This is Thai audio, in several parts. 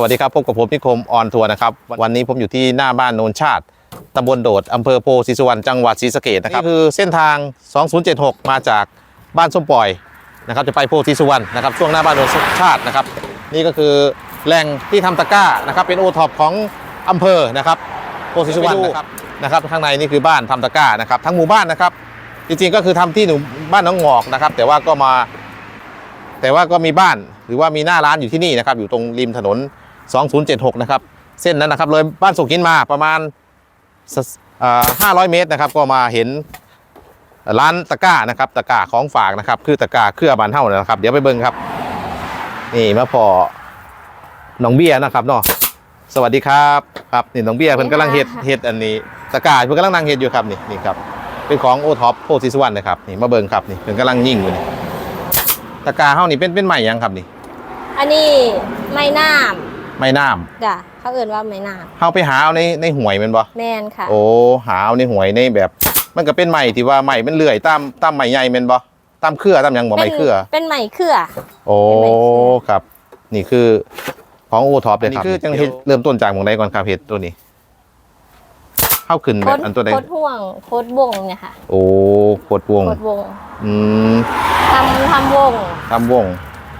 สวัสดีครับพบกับผมนิคมออนทัวร์นะครับวันนี้ผมอยู่ที่หน้าบ้านโนนชาติตำบลโดดอำเภอโพธิสุวรรณจังหวัดศรีสะเกษนะครับคือเส้นทาง 2076 มาจากบ้านส้มปล่อยนะครับจะไปโพธิสุวรรณนะครับช่วงหน้าบ้านโนนชาตินะครับนี่ก็คือแหล่งที่ทำตะกร้านะครับเป็นโอท็อปของอำเภอนะครับโพธิสุวรรณนะครับนะครับข้างในนี่คือบ้านทำตะกร้านะครับทั้งหมู่บ้านนะครับจริงๆก็คือทำที่หนูบ้านน้องงอกนะครับแต่ว่าก็มา แต่ว่าก็มีบ้านหรือว่ามีหน้าร้านอยู่ที่นี่นะครับอยู่ตรงริมถนน 2076 นะครับ เส้นนั้นนะครับเลยบ้านสุกินมาประมาณสเอ่อ500 เมตรนะครับ ก็มาเห็นร้านตะกร้านะครับตะกร้าของฝากนะครับ คือตะกร้าเครือบานเท่านะครับ เดี๋ยวไปเบิ่งครับ นี่มาพอน้องเบี้ยนะครับเนาะสวัสดีครับครับนี่น้องเบี้ยเพิ่นกำลังเฮ็ดเฮ็ดอันนี้ตะกร้าเพิ่นกำลังนั่งเฮ็ดอยู่ครับนี่นี่ครับเป็นของโอท็อปโพธิสุวรรณนะครับนี่มาเบิ่งครับนี่เพิ่นกำลังยิ่งอยู่นี่ตะกร้าเฮานี่เป็นเป็นใหม่ยังครับนี่ อันนี้ไม้น้ ไม้น้ำำจ้ะเขาเอื่นว่าไม้น้เฮาไปหาเอาในในหวยแมันบ่ำแม่นค่ะ โอ้หาเอาในหวยในแบบ มันก็เป็นใหม่ที่ว่าใหม่มันเลื่อยตามตามใหม่ใหญ่แม่นบ่ตามเครือตามหยังบ่ใหม่เครือเป็นไม้เครือโอ้เป็นใหม่เครือครับ นี่คือของโอท็อปเลยครับนี่คือจังเฮ็ดเริ่มต้นจากหม่องใดก่อนครับเฮ็ดตัวนี้เฮาขึ้นแบโคบดอันตัวใดโคดห่วงโคดวงเนี่ยค่ะ โอ้โคตรวงโคดวงอืมทำทำวงทำวง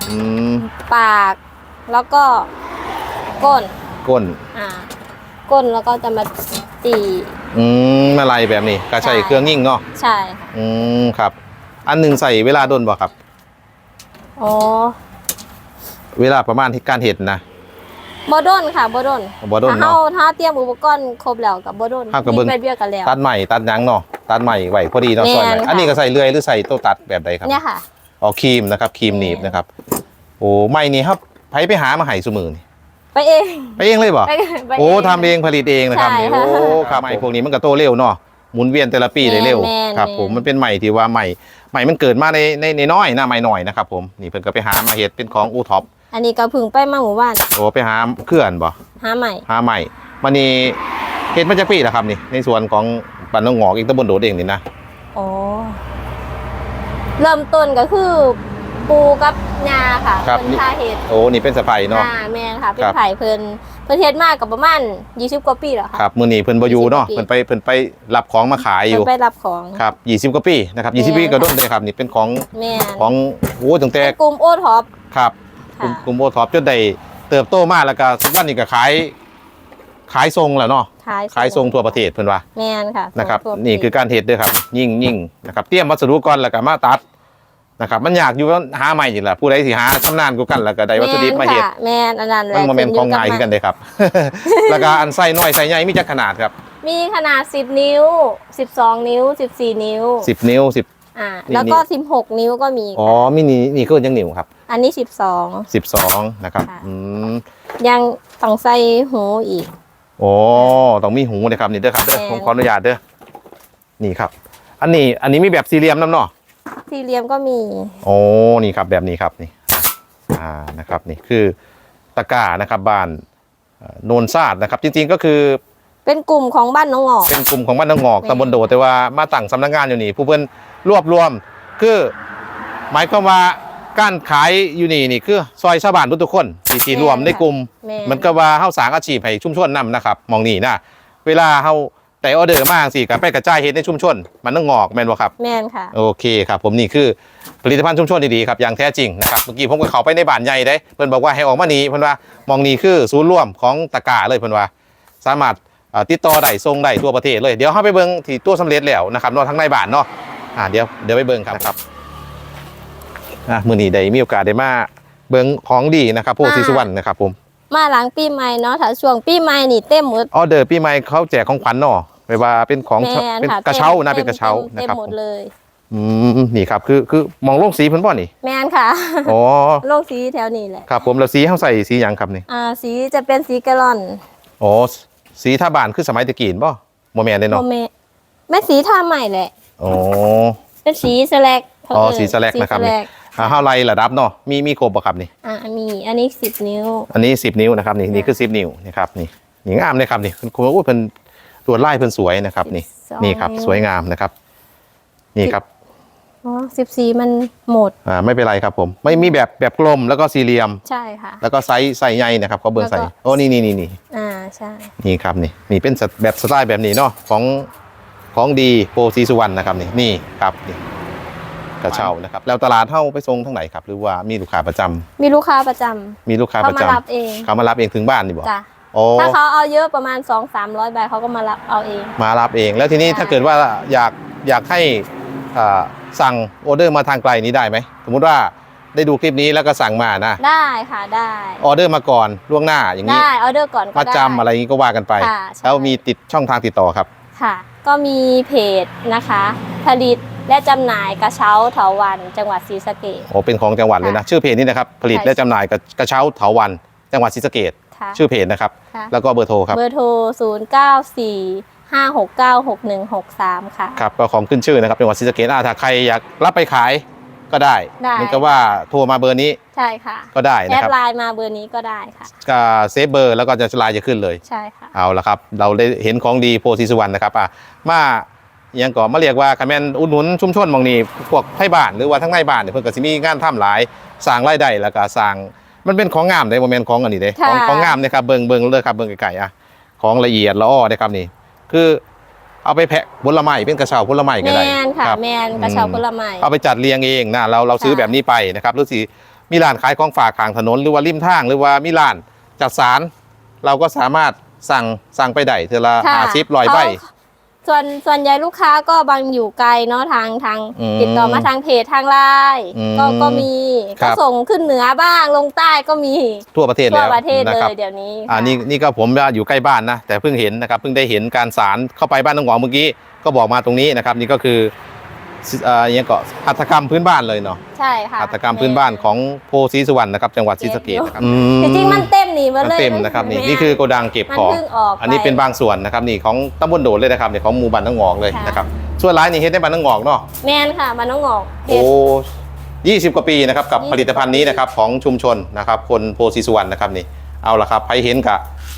อืมปากแล้วก็ ก้นก้น อ่าก้นแล้วก็จะมาตีอืมอะไรแบบนี้ก็ใช้ใช่เครื่องยิ่งเนาะใช่ค่ะอืมครับ อันหนึงใส่เวลาโดนบ่ครับ อ๋อเวลาประมาณที่การเฮ็ดนะบอดนค่ะบอดนบ่โดนถ้าเนาะเฮาถ้าเตรียมอุปกรณ์ครบแล้วกับบอดนเฮาก็เบิ่งมีไปเบียกกันแล้วตัดใหม่ตัดหยังเนาะตัดใหม่ไหวพอดีเนาะแม่นซอยไหมค่ะอันนี้ก็ใส่เลื่อยหรือใส่โต๊ะตัดแบบใดครับเนี่ยค่ะอ๋อครีมนะครับครีมหนีบนะครับโอ้ไม่นี่ครับไผไปหามาให้สมือนี่ ไปเอง ไปเองเลยบ่ไปไปโอ้ทำเองผลิตเองนะครับใช่นี่ค่ะโอ้ครับไม่พวกนี้มันก็โตเร็วเนาะหมุนเวียนแต่ละปีได้เร็วแม่นครับ แม่น ผมมันเป็นใหม่ที่ว่าใหม่ใหม่มันเกิดมาในในในน้อยหน้าใหม่หน่อยนะครับผมนี่เพิ่นก็ไปหามาเฮ็ดเป็นของอูท็อปอันนี้ก็เพึ่งไปมาหมู่บ้านโอ้ไปหาเคลื่อนบ่หาใหม่หาใหม่มันนี่เฮ็ดมาจากปีแล้วครับนี่ในส่วนของบ้านน้องหงอกอีกตำบลโดดเองนี่นะ อ๋อเริ่มต้นก็คือ ปูกับยาค่ะครับเพิ่นพาเฮ็ดโอ้นี่เป็นสะพายเนาะ อ่าแม่นค่ะ เป็คนรับ ไผ่เพิ่นเพิ่นเฮ็ดมากกับประมาณ20กว่าปีแล้วค่ะ ครับมื้อนี้เพิ่นบ่อยู่เนาะ20ปีเพิ่นไปเพิ่นไปรับของมาขายอยู่เพิ่นไปรับของ ครับ20กว่าปีนะครับแม่20ปีก็ด้นเลยครับ นี่เป็นของแม่นของโอ้ตั้งแต่เป็นกลุ่มโอท็อปครับกลุ่มค่ะกลุ่มโอท็อปจนได้เติบโตมาแล้วก็ทุกวันนี้ก็ขายขายทรงแล้วเนาะขายขายทรงทั่วประเทศเพิ่นว่าแม่นค่ะนะครับ ทั่วปีนี่คือการเฮ็ดเด้อครับ ยิ่งยิ่งนะครับเตรียมวัสดุก่อนแล้วก็มาตัด นะครับมันยากอยู่ว่าหาใหม่นี่แหละผู้ใดสิหาชำนาญกว่ากันแล้วก็ได้วัตถุดิบมาเฮ็ดแนค่ะแม่นอันนั้นแหมันละบ่แม่นขึ้ของง่ายบคือกันเด้ครับ แล้วก็อันไส้น้อยไส้ใหญ่มีจักขนาดครับมีขนาด 10 นิ้ว 12 นิ้ว 14 นิ้ว10นิ้ว10อ่านี่แล้วก็16 นิ้วก็มี อ๋อมินินี่คือยังนิ้วครับอันนี้12 12นะครับค่ะ อืมยังต้องใส่หูอีก โอ้ต้องมีหูนะครับนี่เด้อครับเด้อแม่นผมขออนุญาตเด้อนี่ครับ อันนี้อันนี้มีแบบสี่เหลี่ยมน้ำเนาะ สี่เหลี่ยมก็มี โอ้นี่ครับแบบนี้ครับนี่อ่านะครับนี่คือตะกร้านะครับบ้านเอ่อโนนซาดนะครับจริงๆก็คือเป็นกลุ่มของบ้านน้องหงอกเป็นกลุ่มของบ้านนางงอกแม่ตำบลโดดแต่ว่ามาตั้งสำนักงานอยู่นี่ผู้เพิ่นรวบรวมคือหมายความว่าการขายอยู่นี่นี่คือซอยชาวบ้านทุกๆคนที่ที่รวมในกลุ่มแม่มันก็ว่าเฮาสร้างอาชีพให้ชุมชนนํนะครับมองนี่นะเวลาเฮา แต่ออเดอร์มาสิก็ไปกระจายเฮ็ดในชุมชน มันต้องงอกแม่นบ่ครับ แม่นค่ะ โอเคครับผมนี่คือผลิตภัณฑ์ชุมชนดีๆครับอย่างแท้จริงนะครับเมื่อกี้ผมก็เข้าไปในบ้านใหญ่ได้เพิ่นบอกว่าให้ออกมานี่เพิ่นว่ามองนี่คือศูนย์รวมของตะกร้าเลยเพิ่นว่า สามารถเอ่อติดต่อได้ส่งได้ทั่วประเทศเลยเดี๋ยวเฮาไปเบิ่งที่ตัวสำเร็จแล้วนะครับเนอกทั้งในบ้านเนาะอ่าเดี๋ยวเดี๋ยวไปเบิ่งครับนะครับอะมื้อนี้ได้มีโอกาสได้มาเบิ่งของดีนะครับโพธิสุวรรณนะครับผม มาหลังปีใหม่เนาะถ้าช่วงปีใหม่นี่เต็มหมดออเดอร์ปีใหม่เขาแจกของขวัญเนาะไม่ว่าเป็นของแม่นเป็นค่ะกระเช้านะต็มเป็นกระเช้าต็มนะครับเต็มหมดเลยอืมนี่ครับคือคือมองโลกสีเพิ่นบ่นี่แม่นค่ะ อ๋อโลกสีแถวนี้แหละครับผมแล้วสีเฮาใส่สีหยังครับนี่อ่าสีจะเป็นสีกะลอนอ๋อสีท่าบ้านคือสมัยตะกี้บ่บ่แม่นเด้โมเนาะเมแม่สีท่าใหม่แหละ อ๋อ เป็นสีสแลกเขาอ๋อเยสีสแลกนะครับสีส แลกอ่าเฮาไล่ระดับเนาะมีมีครบบ่ครับนี่อ่ามีอันนี้สิบนิ้ว อันนี้10นิ้วนะครับนี่นี่คือ10นิ้วนี่ครับนี่นี่งามเลยครับนี่คุณคุณว่าเพิ่นตรวจลายเพิ่นสวยนะครับ นี่12 นี่ครับนิ้วสวยงามนะครับ นี่ครับอ๋อสิบสี่มันหมดอ่าไม่เป็นไรครับผม ไม่มีแบบแบบกลมแล้วก็สี่เหลี่ยม ใช่ค่ะ แล้วก็ไซส์ใส่ใหญ่นะครับเขาเบอร์ใส่แล้วก็โอ้นี่นี่นี่นี่อ่าใช่ นี่ครับนี่นี่เป็นสไตแบบสไตล์แบบนี้เนาะของของดีโปรซีสุวรรณนะครับนี่นี่ครับนี่ กระเช้านะครับ แล้วตลาดเท่าไปส่งทั้งไหนครับ หรือว่ามีลูกค้าประจำมีลูกค้าประจำมีลูกค้าเขาประมาจำรับเองเขามารับเองถึงบ้านนี่บอกจ้ะโอ้ถ้าเขาเอาเยอะประมาณ 2 3 0 0ใบเขาก็มารับเอาเอง มารับเอง แล้วทีนี้ใช่ถ้าเกิดว่าอยากอยากให้อ่าสั่งออเดอร์มาทางไกลนี้ได้ไหมสมมุติว่าได้ดูคลิปนี้แล้วก็สั่งมานะ ได้ค่ะได้ออเดอร์มาก่อนล่วงหน้าอย่างนี้ได้ออเดอร์ก่อนก็มาได้จำอะไรอย่างนี้ก็ว่ากันไปค่ะใช่แล้วมีติดช่องทางติดต่อครับ ค่ะ ก็มีเพจนะคะ ผลิต และจำหน่ายกระเช้าเถาวันจังหวัดศรีสะเกษ โอ้เป็นของจังหวัดเลยนะ ชื่อเพจนี้นะครับ ผลิตใช่และจำหน่ายกระกระเช้าเถาวันจังหวัดศรีสะเกดค่ะชื่อเพจนะครับ ค่ะ แล้วก็เบอร์โทรครับ เบอร์โทร 0 9 4 5 6 9 6 1 6 3 ค่ะ ครับก็ของขึ้นชื่อนะครับจังหวัดศรีสะเกดอ่าถ้าใครอยากรับไปขายก็ได้ได้ เหมันก็ว่าโทรมาเบอร์นี้ใช่ค่ะ ก็ได้แอนะดครับไลน์มาเบอร์นี้ก็ได้ค่ะ ก็เซฟเบอร์แล้วก็จะไลน์จะขึ้นเลย ใช่ค่ะ เอาละครับ เราได้เห็นของดีโพธิสุวรรณนะครับอะมาอ ยังก่อนมาเรียกว่าคาแมนอุดหนุนชุมชนหมองนี้พวกไทยบ้านหรือว่าทั้งในบ้านเนี่ยเพิ่นก็สิมีงานทำหลายสร้างรายได้แล้วก็สร้างมันเป็นของงามเด้โมเมนของอันนี้เด้ของค่ะของงามเนี่ยครับเบิ่งเบิ่งเลยครับเบิ่งไกลๆอะของละเอียดละอ้อเด้ครับนี่ คือเอาไปแพ็คผลไม้เป็นกระเช้าผลไม้ก็แมได้นค่ะรับแมนกระเช้าอืมผลไม้เอาไปจัดเรียงเองนะเราเราซื้อค่ะแบบนี้ไปนะครับหรือสิมีร้านขายของฝากข้างถนนหรือว่าริมทางหรือว่ามีร้านจัดสารเราก็สามารถสั่งสั่งไปได้เทอละค่ะห้าสิบร้อยใบเขา ส่วนส่วนใหญ่ลูกค้าก็บางอยู่ไกลเนาะทางทางอืมติดต่อมาทางเพจทางไลน์อืมก็ก็มีครัก็บ ส่งขึ้นเหนือบ้างลงใต้ก็มีทั่วประเทศทั่แล้ววประเทศนะเลครับยเดี๋ยวนี้อ่าค่ะ นี่นี่ก็ผมว่าอยู่ใกล้บ้านนะ แต่เพิ่งเห็นนะครับเพิ่งได้เห็นการสารเข้าไปบ้านน้องหวองเมื่อกี้ก็บอกมาตรงนี้นะครับ นี่ก็คืออ่าอย่างเงี้ยก็หัตถกรรมพื้นบ้านเลยเนาะ ใช่ค่ะหัตถกรรมพื้นบ้านของโพสีสุวรรณนะครับ จังหวัดศรีสะเกษนะครับจริงๆมันเต็ม นี่มามันเลยเต็มนะครับนี่แนี่คือโกดังเก็บมันของเพิ่งออกอันนี้ไปเป็นบางส่วนนะครับนี่ของตำบลโดดเลยนะครับนี่ของหมู่บ้านน้องหงอกเลยค่ะนะครับส่วนร้ายนี่เฮ็ดได้บ้านน้องหงอกเนาะแมนค่ะมันต้องออกเพโอ้จยี่สิบกว่าปีนะครับกับ20ผลิตภัณฑ์นี้นะครับของชุมชนนะครับคนโพสีสุวรรณนะครับนี่เอาละครับใครเห็นกะ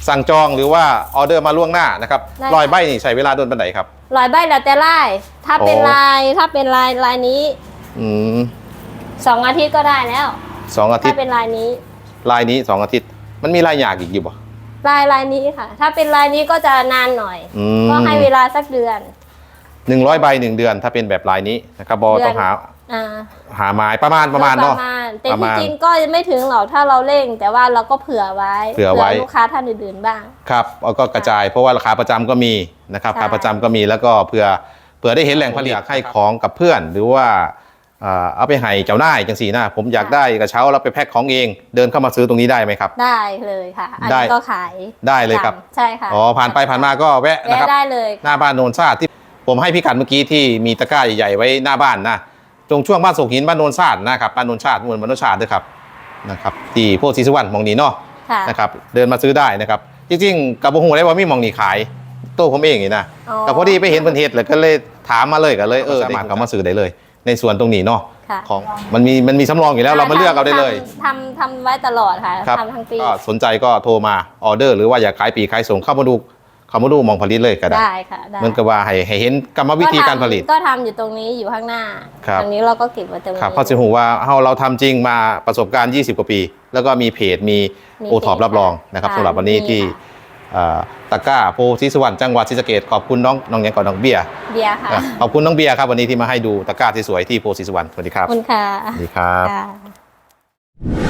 สั่งจองหรือว่าออเดอร์มาล่วงหน้านะครับได้รอยใบนี่ใช้เวลาโดนปันไหนครับลอยใบแล้วแต่ลายถ้าเป็นโอ้ลายถ้าเป็นลายลายนี้อืมสองอาทิตย์ก็ได้แล้วสองอาทิถ้าตย์เป็นลายนี้ ลายนี้สองอาทิตย์ มันมีลายหยากอีกอยู่ป่ะลายลายนี้ค่ะ ถ้าเป็นลายนี้ก็จะนานหน่อย อืก็ให้เวลาสักเดือน หนึ่งร้อยใบหนึ่งเดือน ถ้าเป็นแบบลายนี้นะครับบอเดือน ต้องหาอ่าหาไม้ประมาณประมาณเนาะ ประมาณแต่ประมาที่ณจริงก็ไม่ถึงหรอกถ้าเราเร่ง แต่ว่าเราก็เผื่อไว้เผื่อไว้ ลูกค้าท่านอื่นๆบ้าง ครับแล้วก็กระจายเพราะว่าราคาประจำก็มีนะครับใช่ ราคาประจำก็มีแล้วก็เผื่อเผื่อได้เห็นแหล่งผลิตอยากให้ของกับเพื่อน หรือว่า เอ่อเอาไปให้เจ้านายจังสีนะผมอยากได้กระเช้าแล้วไปแพ็คของเอง เดินเข้ามาซื้อตรงนี้ได้ไหมครับ ได้เลยค่ะ อันได้ นี้ก็ขายได้เลยครับ ใช่ค่ะอ๋อผ่านไปผ่านมาก็แวะนะแวะครับ ได้เลยหน้าบ้านโนนซาดที่ผมให้พี่กัดเมื่อกี้ที่มีตะกร้าใหญ่ๆไว้หน้าบ้านนะตรงช่วงบ้านโศกหินบ้านโนนซาดนะครับบ้านโนนชาดเมืองบ้านโนนชาดด้วยครับนะครับที่โพธิสุวรรณมองนี้เนาะค่ะนะครับเดินมาซื้อได้นะครับจริงๆกับโมโหได้ว่ามีหมองนี่ขายตัวผมเองนี่นะอ๋อแต่พอดีไปเห็นเพิ่นเฮ็ดเลยก็เลยถามมาเลยก็เลยเออสามารถเข้ามาซื้อได้เลย ในส่วนตรงนี้เนาะค่ะ ของมันมีมันมีสำรองอยู่แล้วเรามาเลือกเอาได้เลย ทำทำทำไว้ตลอดค่ะครับทำทั้งปี ก็สนใจก็โทรมาออเดอร์ หรือว่าอยากขายปีกขายส่งเข้ามาดูเข้ามาดูหมองผลิตเลยก็ได้ได้ค่ะได้เหมันก็ว่าให้ให้เห็นกรรมวิธีการผลิตก็ทำอยู่ตรงนี้อยู่ข้างหน้าครับ ตรงนี้เราก็เก็บไว้ตรงนี้ ครับเพราะสิหูว่าเฮาเราทำจริงมาประสบการณ์ 20 กว่าปี แล้วก็มีเพจมีมีโอท็อปเพจรับรองนะครับค่ะสำหรับวันนี้มีที่ค่ะเอ่อ ตะกร้าโพธิสวรรณจังหวัดศรีสะเกษขอบคุณน้องน้องยังก่อนน้องเบียร์เบียร์ค่ะนะขอบคุณน้องเบียร์ครับวันนี้ที่มาให้ดูตะกร้าที่สวยที่โพธิสวรรณสวัสดีครับขอบคุณค่ะสวัสดีครับค่ะ